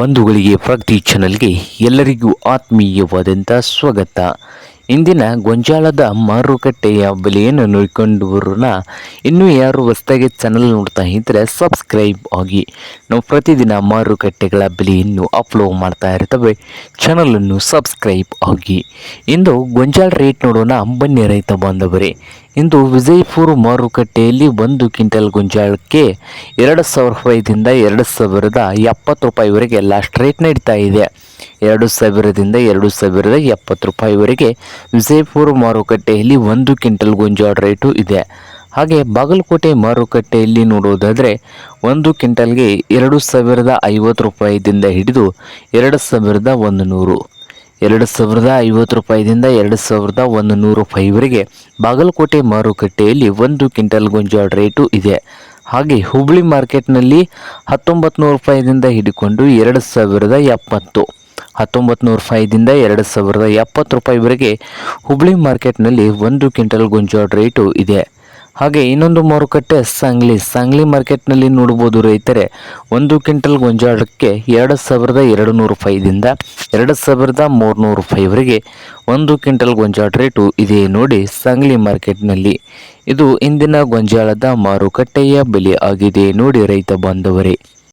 ಬಂಧುಗಳಿಗೆ ಪ್ರಗತಿ ಚಾನಲ್ಗೆ ಎಲ್ಲರಿಗೂ ಆತ್ಮೀಯವಾದಂಥ ಸ್ವಾಗತ. ಇಂದಿನ ಗೊಂಜಾಳದ ಮಾರುಕಟ್ಟೆಯ ಬೆಲೆಯನ್ನು ನೋಡಿಕೊಂಡು ಬರೋಣ. ಇನ್ನೂ ಯಾರು ಹೊಸದಾಗಿ ಚಾನಲ್ ನೋಡ್ತಾ ಇದ್ದರೆ ಸಬ್ಸ್ಕ್ರೈಬ್ ಆಗಿ. ನಾವು ಪ್ರತಿದಿನ ಮಾರುಕಟ್ಟೆಗಳ ಬೆಲೆಯನ್ನು ಅಪ್ಲೋಡ್ ಮಾಡ್ತಾ ಇರ್ತವೆ. ಚಾನಲನ್ನು ಸಬ್ಸ್ಕ್ರೈಬ್ ಆಗಿ. ಇಂದು ಗೊಂಜಾಳ ರೇಟ್ ನೋಡೋಣ. ಬನ್ನಿ ರೈತ ಬಾಂಧವರೇ. ಇಂದು ವಿಜಯಪುರ ಮಾರುಕಟ್ಟೆಯಲ್ಲಿ ಒಂದು ಕ್ವಿಂಟಲ್ ಗೊಂಜಾಳಕ್ಕೆ ಎರಡು ಸಾವಿರ ರೂಪಾಯಿದಿಂದ ಎರಡು ಸಾವಿರದ ಎಪ್ಪತ್ತು ರೂಪಾಯಿವರೆಗೆ ಲಾಸ್ಟ್ ರೇಟ್ ನಡೀತಾ ಇದೆ. ಎರಡು ಸಾವಿರದಿಂದ ಎರಡು ಸಾವಿರದ ಎಪ್ಪತ್ತು ರೂಪಾಯಿವರೆಗೆ ವಿಜಯಪುರ ಮಾರುಕಟ್ಟೆಯಲ್ಲಿ ಒಂದು ಕ್ವಿಂಟಲ್ ಗೊಂಜಾಳ ರೇಟು ಇದೆ. ಹಾಗೆ ಬಾಗಲಕೋಟೆ ಮಾರುಕಟ್ಟೆಯಲ್ಲಿ ನೋಡುವುದಾದರೆ ಒಂದು ಕ್ವಿಂಟಲ್ಗೆ ಎರಡು ಸಾವಿರದ ಐವತ್ತು ರೂಪಾಯಿದಿಂದ ಹಿಡಿದು ಎರಡು ಸಾವಿರದ ಒಂದು ನೂರು ಎರಡು ಸಾವಿರದ ಐವತ್ತು ರೂಪಾಯಿದಿಂದ ಎರಡು ಸಾವಿರದ ಒಂದು ನೂರು ರೂಪಾಯಿವರೆಗೆ ಬಾಗಲಕೋಟೆ ಮಾರುಕಟ್ಟೆಯಲ್ಲಿ ಒಂದು ಕ್ವಿಂಟಲ್ ಗೊಂಜಾಳ ರೇಟು ಇದೆ. ಹಾಗೆ ಹುಬ್ಳಿ ಮಾರ್ಕೆಟ್ನಲ್ಲಿ ಹತ್ತೊಂಬತ್ತು ನೂರು ರೂಪಾಯಿದಿಂದ ಹಿಡಿಕೊಂಡು ಎರಡು ಸಾವಿರದ ಎಪ್ಪತ್ತು. ಹತ್ತೊಂಬತ್ತು ನೂರು ರೂಪಾಯಿದಿಂದ ಎರಡು ಸಾವಿರದ ಎಪ್ಪತ್ತು ರೂಪಾಯಿವರೆಗೆ ಹುಬ್ಳಿ ಮಾರ್ಕೆಟ್ನಲ್ಲಿ ಒಂದು ಕ್ವಿಂಟಲ್ ಗೊಂಜಾಳ ರೇಟು ಇದೆ. ಹಾಗೆ ಇನ್ನೊಂದು ಮಾರುಕಟ್ಟೆ ಸಾಂಗ್ಲಿ ಸಾಂಗ್ಲಿ ಮಾರ್ಕೆಟ್ನಲ್ಲಿ ನೋಡ್ಬೋದು ರೈತರೆ, ಒಂದು ಕ್ವಿಂಟಲ್ ಗೊಂಜಾಳಕ್ಕೆ ಎರಡು ಸಾವಿರದ ಎರಡು ನೂರು ರೂಪಾಯಿದಿಂದ ಎರಡು ಸಾವಿರದ ಮೂರುನೂರು ರೂಪಾಯಿವರೆಗೆ ಒಂದು ಕ್ವಿಂಟಲ್ ಗೊಂಜಾಳ ರೇಟು ಇದೆ ನೋಡಿ ಸಾಂಗ್ಲಿ ಮಾರ್ಕೆಟ್ನಲ್ಲಿ. ಇದು ಇಂದಿನ ಗೊಂಜಾಳದ ಮಾರುಕಟ್ಟೆಯ ಬೆಲೆ ಆಗಿದೆ ನೋಡಿ ರೈತ ಬಾಂಧವರೇ.